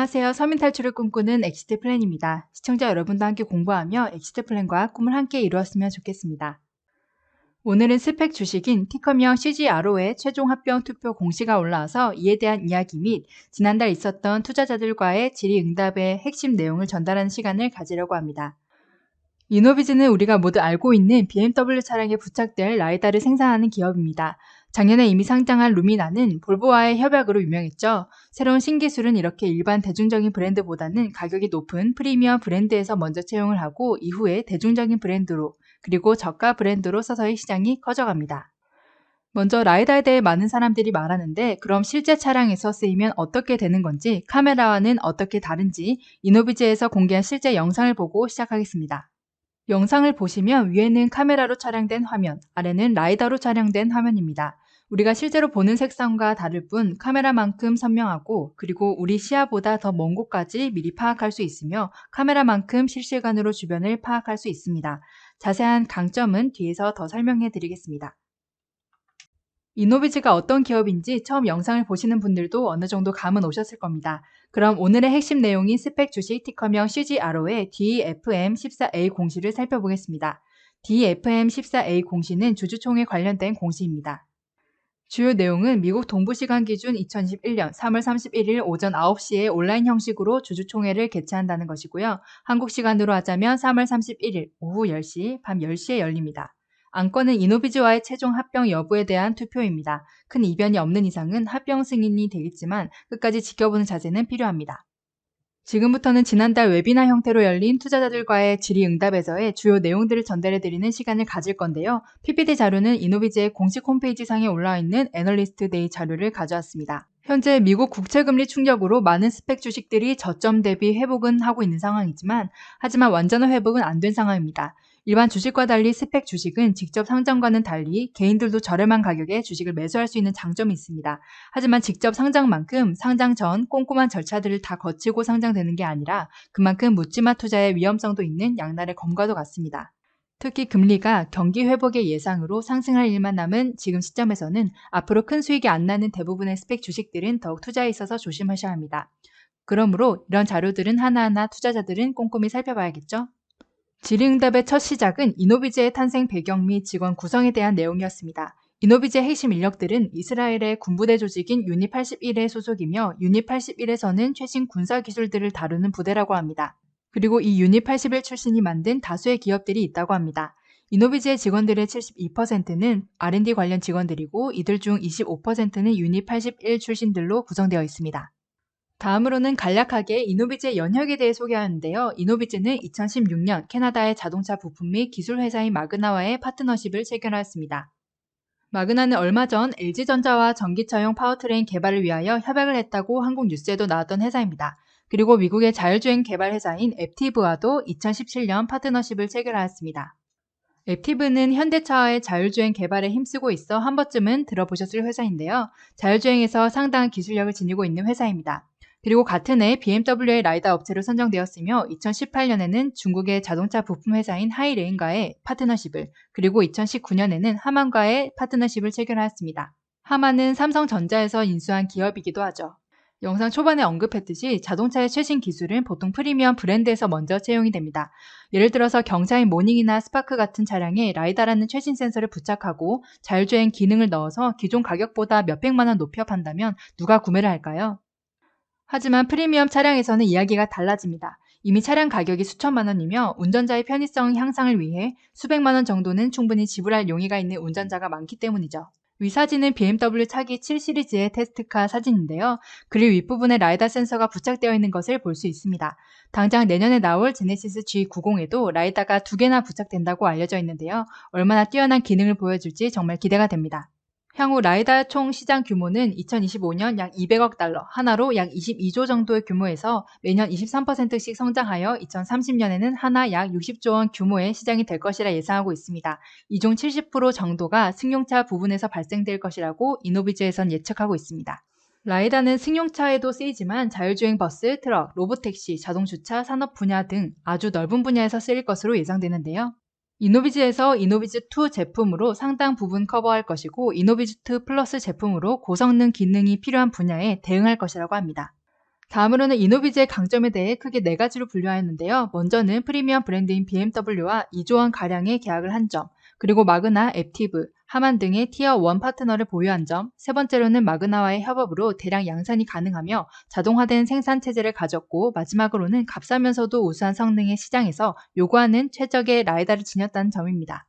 안녕하세요. 서민 탈출을 꿈꾸는 엑시트 플랜입니다. 시청자 여러분도 함께 공부하며 엑시트 플랜과 꿈을 함께 이루었으면 좋겠습니다. 오늘은 스펙 주식인 티컴형 CGRO의 최종 합병 투표 공시가 올라와서 이에 대한 이야기 및 지난달 있었던 투자자들과의 질의응답의 핵심 내용을 전달하는 시간을 가지려고 합니다. 이노비즈는 우리가 모두 알고 있는 BMW 차량에 부착될 라이다를 생산하는 기업입니다. 작년에 이미 상장한 루미나는 볼보와의 협약으로 유명했죠. 새로운 신기술은 이렇게 일반 대중적인 브랜드보다는 가격이 높은 프리미엄 브랜드에서 먼저 채용을 하고 이후에 대중적인 브랜드로 그리고 저가 브랜드로 서서히 시장이 커져갑니다. 먼저 라이다에 대해 많은 사람들이 말하는데 그럼 실제 차량에서 쓰이면 어떻게 되는 건지 카메라와는 어떻게 다른지 이노비즈에서 공개한 실제 영상을 보고 시작하겠습니다. 영상을 보시면 위에는 카메라로 촬영된 화면, 아래는 라이다로 촬영된 화면입니다. 우리가 실제로 보는 색상과 다를 뿐 카메라만큼 선명하고 그리고 우리 시야보다 더 먼 곳까지 미리 파악할 수 있으며 카메라만큼 실시간으로 주변을 파악할 수 있습니다. 자세한 강점은 뒤에서 더 설명해 드리겠습니다. 이노비즈가 어떤 기업인지 처음 영상을 보시는 분들도 어느 정도 감은 오셨을 겁니다. 그럼 오늘의 핵심 내용인 스펙 주식 티커명 CGRO의 DFM14A 공시를 살펴보겠습니다. DFM14A 공시는 주주총회 관련된 공시입니다. 주요 내용은 미국 동부시간 기준 2021년 3월 31일 오전 9시에 온라인 형식으로 주주총회를 개최한다는 것이고요. 한국 시간으로 하자면 3월 31일 오후 10시, 밤 10시에 열립니다. 안건은 이노비즈와의 최종 합병 여부에 대한 투표입니다. 큰 이변이 없는 이상은 합병 승인이 되겠지만 끝까지 지켜보는 자세는 필요합니다. 지금부터는 지난달 웨비나 형태로 열린 투자자들과의 질의응답에서의 주요 내용들을 전달해드리는 시간을 가질 건데요. PPT 자료는 이노비즈의 공식 홈페이지 상에 올라와 있는 애널리스트 데이 자료를 가져왔습니다. 현재 미국 국채금리 충격으로 많은 스펙 주식들이 저점 대비 회복은 하고 있는 상황이지만 하지만 완전한 회복은 안 된 상황입니다. 일반 주식과 달리 스펙 주식은 직접 상장과는 달리 개인들도 저렴한 가격에 주식을 매수할 수 있는 장점이 있습니다. 하지만 직접 상장만큼 상장 전 꼼꼼한 절차들을 다 거치고 상장되는 게 아니라 그만큼 묻지마 투자의 위험성도 있는 양날의 검과도 같습니다. 특히 금리가 경기 회복의 예상으로 상승할 일만 남은 지금 시점에서는 앞으로 큰 수익이 안 나는 대부분의 스펙 주식들은 더욱 투자에 있어서 조심하셔야 합니다. 그러므로 이런 자료들은 하나하나 투자자들은 꼼꼼히 살펴봐야겠죠? 질의응답의 첫 시작은 이노비즈의 탄생 배경 및 직원 구성에 대한 내용이었습니다. 이노비즈의 핵심 인력들은 이스라엘의 군부대 조직인 유닛 81의 소속이며 유닛 81에서는 최신 군사 기술들을 다루는 부대라고 합니다. 그리고 이 유닛 81 출신이 만든 다수의 기업들이 있다고 합니다. 이노비즈의 직원들의 72%는 R&D 관련 직원들이고 이들 중 25%는 유닛 81 출신들로 구성되어 있습니다. 다음으로는 간략하게 이노비즈의 연혁에 대해 소개하는데요. 이노비즈는 2016년 캐나다의 자동차 부품 및 기술 회사인 마그나와의 파트너십을 체결하였습니다. 마그나는 얼마 전 LG전자와 전기차용 파워트레인 개발을 위하여 협약을 했다고 한국 뉴스에도 나왔던 회사입니다. 그리고 미국의 자율주행 개발 회사인 앱티브와도 2017년 파트너십을 체결하였습니다. 앱티브는 현대차와의 자율주행 개발에 힘쓰고 있어 한 번쯤은 들어보셨을 회사인데요. 자율주행에서 상당한 기술력을 지니고 있는 회사입니다. 그리고 같은 해 BMW의 라이다 업체로 선정되었으며 2018년에는 중국의 자동차 부품 회사인 하이레인과의 파트너십을 그리고 2019년에는 하만과의 파트너십을 체결하였습니다. 하만은 삼성전자에서 인수한 기업이기도 하죠. 영상 초반에 언급했듯이 자동차의 최신 기술은 보통 프리미엄 브랜드에서 먼저 채용이 됩니다. 예를 들어서 경차인 모닝이나 스파크 같은 차량에 라이다라는 최신 센서를 부착하고 자율주행 기능을 넣어서 기존 가격보다 몇백만 원 높여 판다면 누가 구매를 할까요? 하지만 프리미엄 차량에서는 이야기가 달라집니다. 이미 차량 가격이 수천만 원이며 운전자의 편의성 향상을 위해 수백만 원 정도는 충분히 지불할 용의가 있는 운전자가 많기 때문이죠. 위 사진은 BMW 차기 7 시리즈의 테스트카 사진인데요. 그릴 윗부분에 라이다 센서가 부착되어 있는 것을 볼 수 있습니다. 당장 내년에 나올 제네시스 G90에도 라이다가 두 개나 부착된다고 알려져 있는데요. 얼마나 뛰어난 기능을 보여줄지 정말 기대가 됩니다. 향후 라이다 총 시장 규모는 2025년 약 200억 달러, 하나로 약 22조 정도의 규모에서 매년 23%씩 성장하여 2030년에는 하나 약 60조 원 규모의 시장이 될 것이라 예상하고 있습니다. 이 중 70% 정도가 승용차 부분에서 발생될 것이라고 이노비즈에선 예측하고 있습니다. 라이다는 승용차에도 쓰이지만 자율주행 버스, 트럭, 로봇택시, 자동주차, 산업 분야 등 아주 넓은 분야에서 쓰일 것으로 예상되는데요. 이노비즈에서 이노비즈2 제품으로 상당 부분 커버할 것이고 이노비즈2 플러스 제품으로 고성능 기능이 필요한 분야에 대응할 것이라고 합니다. 다음으로는 이노비즈의 강점에 대해 크게 네 가지로 분류하였는데요. 먼저는 프리미엄 브랜드인 BMW와 2조 원 가량의 계약을 한 점, 그리고 마그나, 앱티브, 하만 등의 티어 1 파트너를 보유한 점, 세 번째로는 마그나와의 협업으로 대량 양산이 가능하며 자동화된 생산 체제를 가졌고 마지막으로는 값싸면서도 우수한 성능의 시장에서 요구하는 최적의 라이다를 지녔다는 점입니다.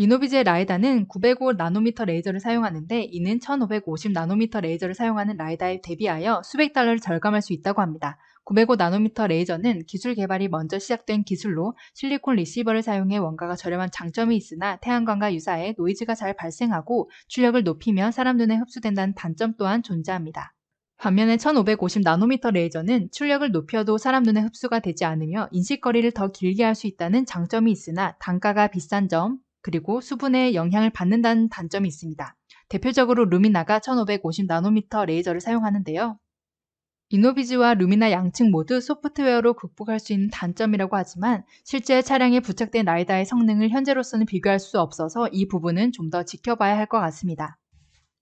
이노비즈의 라이다는 905 나노미터 레이저를 사용하는데 이는 1550 나노미터 레이저를 사용하는 라이다에 대비하여 수백 달러를 절감할 수 있다고 합니다. 905 나노미터 레이저는 기술 개발이 먼저 시작된 기술로 실리콘 리시버를 사용해 원가가 저렴한 장점이 있으나 태양광과 유사해 노이즈가 잘 발생하고 출력을 높이면 사람 눈에 흡수된다는 단점 또한 존재합니다. 반면에 1550 나노미터 레이저는 출력을 높여도 사람 눈에 흡수가 되지 않으며 인식거리를 더 길게 할 수 있다는 장점이 있으나 단가가 비싼 점, 그리고 수분에 영향을 받는다는 단점이 있습니다. 대표적으로 루미나가 1550 나노미터 레이저를 사용하는데요. 이노비즈와 루미나 양측 모두 소프트웨어로 극복할 수 있는 단점이라고 하지만 실제 차량에 부착된 라이다의 성능을 현재로서는 비교할 수 없어서 이 부분은 좀 더 지켜봐야 할 것 같습니다.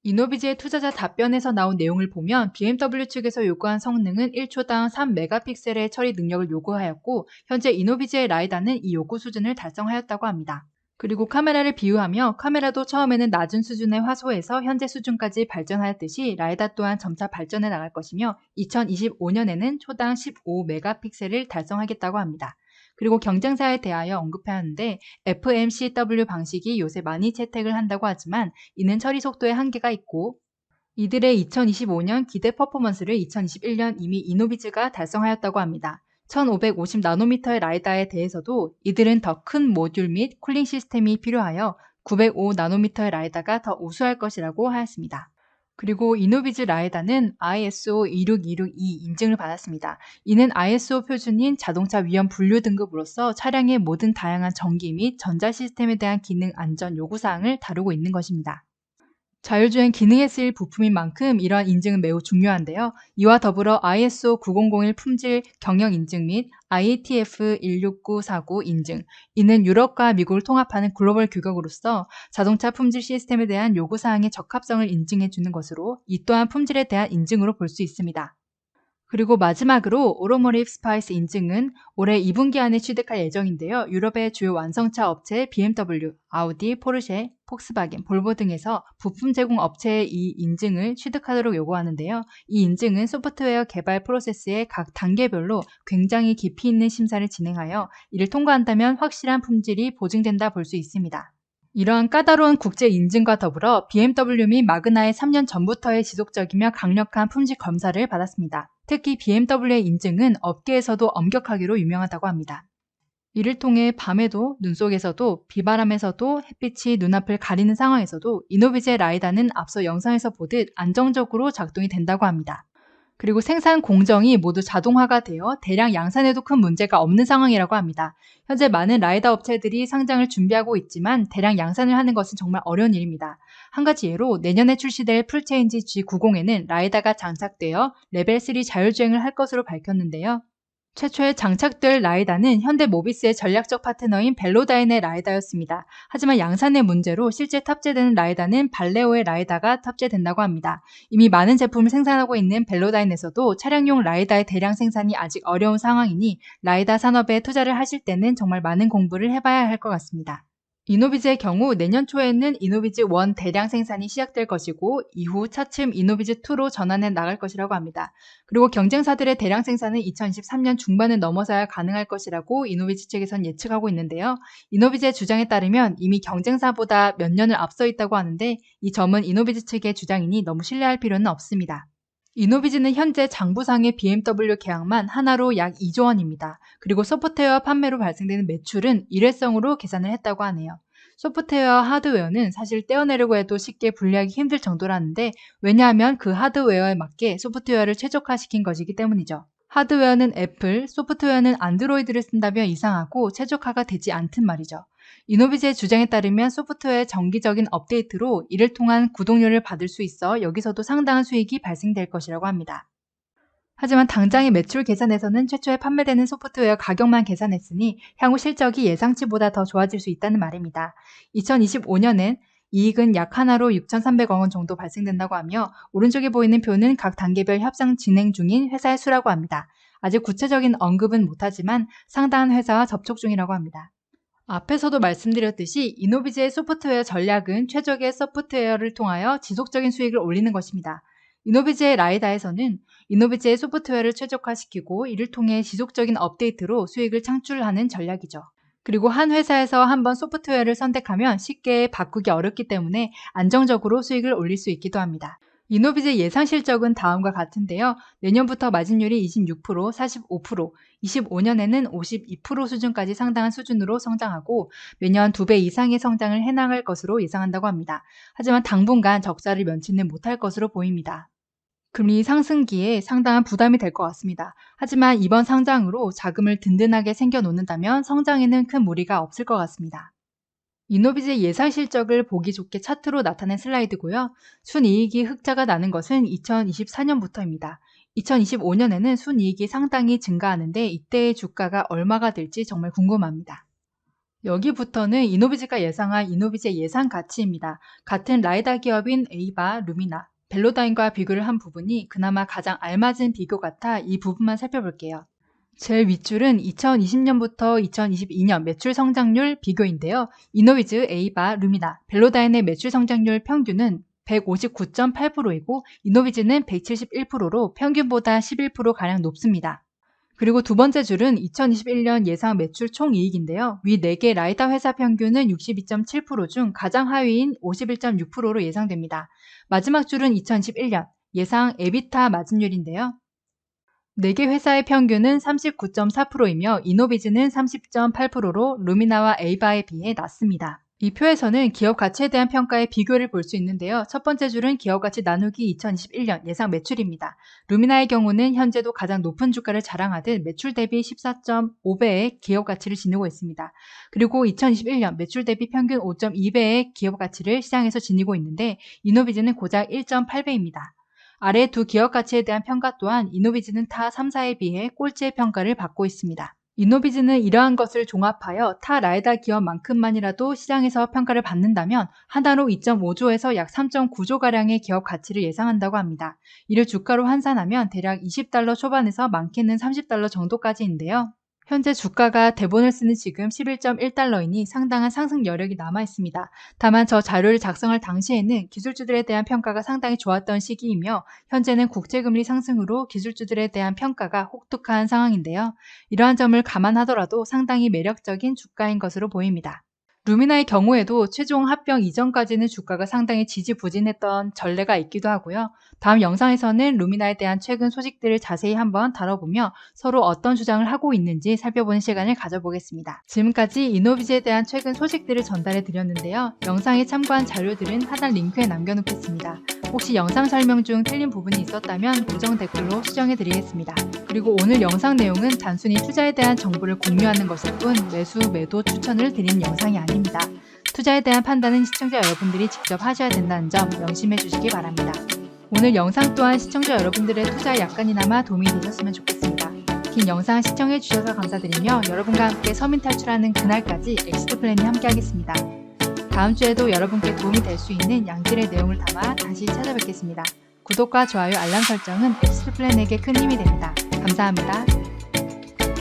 이노비즈의 투자자 답변에서 나온 내용을 보면 BMW 측에서 요구한 성능은 1초당 3메가픽셀의 처리 능력을 요구하였고 현재 이노비즈의 라이다는 이 요구 수준을 달성하였다고 합니다. 그리고 카메라를 비유하며 카메라도 처음에는 낮은 수준의 화소에서 현재 수준까지 발전하였듯이 라이다 또한 점차 발전해 나갈 것이며 2025년에는 초당 15메가픽셀을 달성하겠다고 합니다. 그리고 경쟁사에 대하여 언급하였는데 FMCW 방식이 요새 많이 채택을 한다고 하지만 이는 처리 속도에 한계가 있고 이들의 2025년 기대 퍼포먼스를 2021년 이미 이노비즈가 달성하였다고 합니다. 1550 나노미터의 라이다에 대해서도 이들은 더 큰 모듈 및 쿨링 시스템이 필요하여 905 나노미터의 라이다가 더 우수할 것이라고 하였습니다. 그리고 이노비즈 라이다는 ISO 26262 인증을 받았습니다. 이는 ISO 표준인 자동차 위험 분류 등급으로서 차량의 모든 다양한 전기 및 전자 시스템에 대한 기능 안전 요구 사항을 다루고 있는 것입니다. 자율주행 기능에 쓰일 부품인 만큼 이러한 인증은 매우 중요한데요. 이와 더불어 ISO 9001 품질 경영 인증 및 IATF 16949 인증, 이는 유럽과 미국을 통합하는 글로벌 규격으로서 자동차 품질 시스템에 대한 요구사항의 적합성을 인증해 주는 것으로 이 또한 품질에 대한 인증으로 볼 수 있습니다. 그리고 마지막으로 오로모립 스파이스 인증은 올해 2분기 안에 취득할 예정인데요. 유럽의 주요 완성차 업체 BMW, 아우디, 포르쉐, 폭스바겐, 볼보 등에서 부품 제공 업체의 이 인증을 취득하도록 요구하는데요. 이 인증은 소프트웨어 개발 프로세스의 각 단계별로 굉장히 깊이 있는 심사를 진행하여 이를 통과한다면 확실한 품질이 보증된다 볼 수 있습니다. 이러한 까다로운 국제 인증과 더불어 BMW 및 마그나의 3년 전부터의 지속적이며 강력한 품질 검사를 받았습니다. 특히 BMW의 인증은 업계에서도 엄격하기로 유명하다고 합니다. 이를 통해 밤에도 눈 속에서도 비바람에서도 햇빛이 눈앞을 가리는 상황에서도 이노비제 라이다는 앞서 영상에서 보듯 안정적으로 작동이 된다고 합니다. 그리고 생산 공정이 모두 자동화가 되어 대량 양산에도 큰 문제가 없는 상황이라고 합니다. 현재 많은 라이다 업체들이 상장을 준비하고 있지만 대량 양산을 하는 것은 정말 어려운 일입니다. 한 가지 예로 내년에 출시될 풀체인지 G90에는 라이다가 장착되어 레벨 3 자율주행을 할 것으로 밝혔는데요. 최초에 장착될 라이다는 현대 모비스의 전략적 파트너인 벨로다인의 라이다였습니다. 하지만 양산의 문제로 실제 탑재되는 라이다는 발레오의 라이다가 탑재된다고 합니다. 이미 많은 제품을 생산하고 있는 벨로다인에서도 차량용 라이다의 대량 생산이 아직 어려운 상황이니 라이다 산업에 투자를 하실 때는 정말 많은 공부를 해봐야 할 것 같습니다. 이노비즈의 경우 내년 초에는 이노비즈 1 대량 생산이 시작될 것이고 이후 차츰 이노비즈 2로 전환해 나갈 것이라고 합니다. 그리고 경쟁사들의 대량 생산은 2023년 중반을 넘어서야 가능할 것이라고 이노비즈 측에선 예측하고 있는데요. 이노비즈의 주장에 따르면 이미 경쟁사보다 몇 년을 앞서 있다고 하는데 이 점은 이노비즈 측의 주장이니 너무 신뢰할 필요는 없습니다. 이노비즈는 현재 장부상의 BMW 계약만 하나로 약 2조 원입니다. 그리고 소프트웨어 판매로 발생되는 매출은 일회성으로 계산을 했다고 하네요. 소프트웨어 하드웨어는 사실 떼어내려고 해도 쉽게 분리하기 힘들 정도라는데 왜냐하면 그 하드웨어에 맞게 소프트웨어를 최적화시킨 것이기 때문이죠. 하드웨어는 애플, 소프트웨어는 안드로이드를 쓴다면 이상하고 최적화가 되지 않든 말이죠. 이노비즈의 주장에 따르면 소프트웨어의 정기적인 업데이트로 이를 통한 구독료를 받을 수 있어 여기서도 상당한 수익이 발생될 것이라고 합니다. 하지만 당장의 매출 계산에서는 최초에 판매되는 소프트웨어 가격만 계산했으니 향후 실적이 예상치보다 더 좋아질 수 있다는 말입니다. 2025년엔 이익은 약 하나로 6,300억 원 정도 발생된다고 하며 오른쪽에 보이는 표는 각 단계별 협상 진행 중인 회사의 수라고 합니다. 아직 구체적인 언급은 못하지만 상당한 회사와 접촉 중이라고 합니다. 앞에서도 말씀드렸듯이 이노비즈의 소프트웨어 전략은 최적의 소프트웨어를 통하여 지속적인 수익을 올리는 것입니다. 이노비즈의 라이다에서는 이노비즈의 소프트웨어를 최적화시키고 이를 통해 지속적인 업데이트로 수익을 창출하는 전략이죠. 그리고 한 회사에서 한번 소프트웨어를 선택하면 쉽게 바꾸기 어렵기 때문에 안정적으로 수익을 올릴 수 있기도 합니다. 이노비즈 예상 실적은 다음과 같은데요. 내년부터 마진율이 26%, 45%, 25년에는 52% 수준까지 상당한 수준으로 성장하고 매년 2배 이상의 성장을 해나갈 것으로 예상한다고 합니다. 하지만 당분간 적자를 면치는 못할 것으로 보입니다. 금리 상승기에 상당한 부담이 될 것 같습니다. 하지만 이번 상장으로 자금을 든든하게 생겨놓는다면 성장에는 큰 무리가 없을 것 같습니다. 이노비즈의 예상 실적을 보기 좋게 차트로 나타낸 슬라이드고요. 순이익이 흑자가 나는 것은 2024년부터입니다. 2025년에는 순이익이 상당히 증가하는데 이때의 주가가 얼마가 될지 정말 궁금합니다. 여기부터는 이노비즈가 예상한 이노비즈의 예상 가치입니다. 같은 라이다 기업인 에이바, 루미나, 벨로다인과 비교를 한 부분이 그나마 가장 알맞은 비교 같아 이 부분만 살펴볼게요. 제일 윗줄은 2020년부터 2022년 매출 성장률 비교인데요. 이노비즈, 에이바, 루미나, 벨로다인의 매출 성장률 평균은 159.8%이고 이노비즈는 171%로 평균보다 11%가량 높습니다. 그리고 두 번째 줄은 2021년 예상 매출 총이익인데요. 위 4개 라이다 회사 평균은 62.7%중 가장 하위인 51.6%로 예상됩니다. 마지막 줄은 2021년 예상 에비타 마진율인데요. 4개 회사의 평균은 39.4%이며 이노비즈는 30.8%로 루미나와 에이바에 비해 낮습니다. 이 표에서는 기업 가치에 대한 평가의 비교를 볼 수 있는데요. 첫 번째 줄은 기업 가치 나누기 2021년 예상 매출입니다. 루미나의 경우는 현재도 가장 높은 주가를 자랑하듯 매출 대비 14.5배의 기업 가치를 지니고 있습니다. 그리고 2021년 매출 대비 평균 5.2배의 기업 가치를 시장에서 지니고 있는데 이노비즈는 고작 1.8배입니다. 아래 두 기업 가치에 대한 평가 또한 이노비즈는 타 3사에 비해 꼴찌의 평가를 받고 있습니다. 이노비즈는 이러한 것을 종합하여 타 라이다 기업만큼만이라도 시장에서 평가를 받는다면 하나로 2.5조에서 약 3.9조가량의 기업 가치를 예상한다고 합니다. 이를 주가로 환산하면 대략 20달러 초반에서 많게는 30달러 정도까지인데요. 현재 주가가 대본을 쓰는 지금 11.1달러이니 상당한 상승 여력이 남아 있습니다. 다만 저 자료를 작성할 당시에는 기술주들에 대한 평가가 상당히 좋았던 시기이며 현재는 국제금리 상승으로 기술주들에 대한 평가가 혹독한 상황인데요. 이러한 점을 감안하더라도 상당히 매력적인 주가인 것으로 보입니다. 루미나의 경우에도 최종 합병 이전까지는 주가가 상당히 지지부진했던 전례가 있기도 하고요. 다음 영상에서는 루미나에 대한 최근 소식들을 자세히 한번 다뤄보며 서로 어떤 주장을 하고 있는지 살펴보는 시간을 가져보겠습니다. 지금까지 이노비즈에 대한 최근 소식들을 전달해 드렸는데요. 영상에 참고한 자료들은 하단 링크에 남겨놓겠습니다. 혹시 영상 설명 중 틀린 부분이 있었다면 고정 댓글로 수정해 드리겠습니다. 그리고 오늘 영상 내용은 단순히 투자에 대한 정보를 공유하는 것일 뿐 매수, 매도 추천을 드리는 영상이 아닙 니다. 투자에 대한 판단은 시청자 여러분들이 직접 하셔야 된다는 점 명심해 주시기 바랍니다. 오늘 영상 또한 시청자 여러분들의 투자에 약간이나마 도움이 되셨으면 좋겠습니다. 긴 영상 시청해 주셔서 감사드리며 여러분과 함께 서민 탈출하는 그날까지 엑시트 플랜이 함께하겠습니다. 다음 주에도 여러분께 도움이 될 수 있는 양질의 내용을 담아 다시 찾아뵙겠습니다. 구독과 좋아요, 알람 설정은 엑시트 플랜에게 큰 힘이 됩니다. 감사합니다.